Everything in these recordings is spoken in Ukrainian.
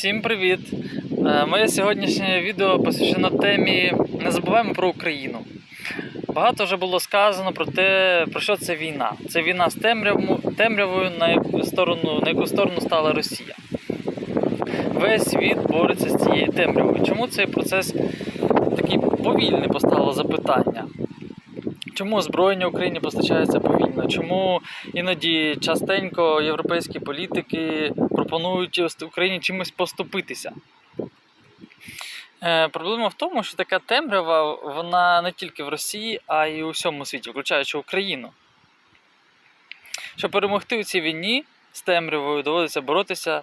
Всім привіт! Е, Моє сьогоднішнє відео посвящено темі Не забуваємо про Україну. Багато вже було сказано про те, про що це війна. Це війна з темрявою, на яку сторону, на яку сторону стала Росія. Весь світ бореться з цією темрявою. Чому цей процес такий повільний поставило запитання? Чому озброєння Україні постачається повільно? Чому іноді частенько європейські політики пропонують Україні чимось поступитися? Е, проблема в тому, що така темрява вона не тільки в Росії, а й у всьому світі, включаючи Україну. Щоб перемогти у цій війні з темрявою, доводиться боротися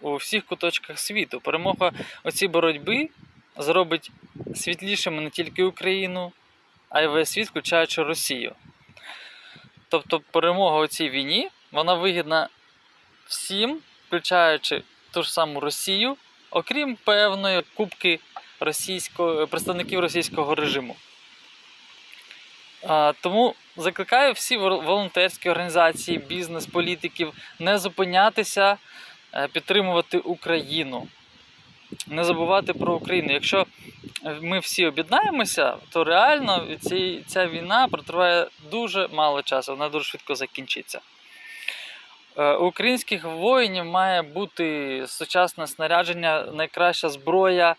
у всіх куточках світу. Перемога у цій боротьбі зробить світлішими не тільки Україну, а й весь світ, включаючи Росію. Тобто перемога у цій війні вона вигідна всім, включаючи ту ж саму Росію, окрім певної кубки російського, представників російського режиму. А, тому закликаю всі волонтерські організації, бізнес, політиків не зупинятися, е, підтримувати Україну, не забувати про Україну. Якщо ми всі об'єднаємося, то реально ці, ця війна протриває дуже мало часу, вона дуже швидко закінчиться. Е, У українських воїнів має бути сучасне снарядження, найкраща зброя,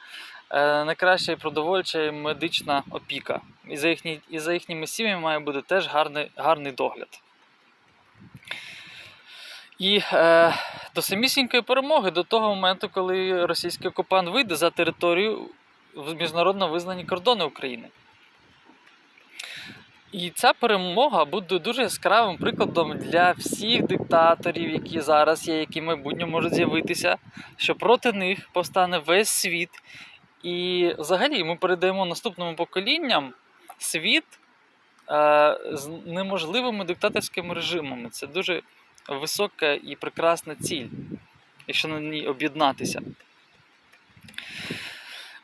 е, найкраща продовольча і медична опіка. І за, їхні, і за їхніми сім'ями має бути теж гарний, гарний догляд. І е, до самісінької перемоги, до того моменту, коли російський окупант вийде за територію міжнародно визнані кордони України. І ця перемога буде дуже яскравим прикладом для всіх диктаторів, які зараз є, які в майбутньому можуть з'явитися, що проти них повстане весь світ. І взагалі ми передаємо наступним поколінням світ е, з неможливими диктаторськими режимами. Це дуже висока і прекрасна ціль, якщо на ній об'єднатися.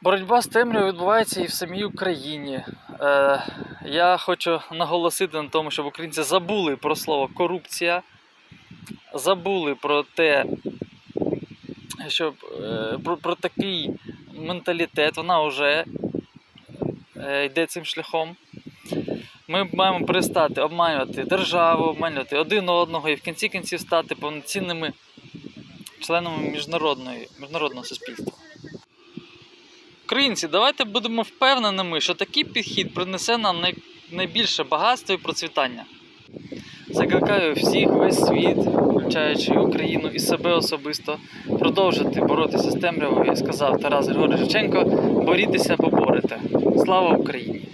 Боротьба з темрявою відбувається і в самій Україні. Е, я хочу наголосити на тому, щоб українці забули про слово корупція, забули про те, щоб, е, про, про такий менталітет, вона вже е, йде цим шляхом. Ми маємо перестати обманювати державу, обманювати один одного і в кінці кінців стати повноцінними членами міжнародної, міжнародного суспільства. Українці, давайте будемо впевненими, що такий підхід принесе нам най... найбільше багатство і процвітання. Закликаю всіх, весь світ, включаючи Україну і себе особисто, продовжити боротися з темрявою, як сказав Тарас Григорович Шевченко, борітеся, поборете. Слава Україні!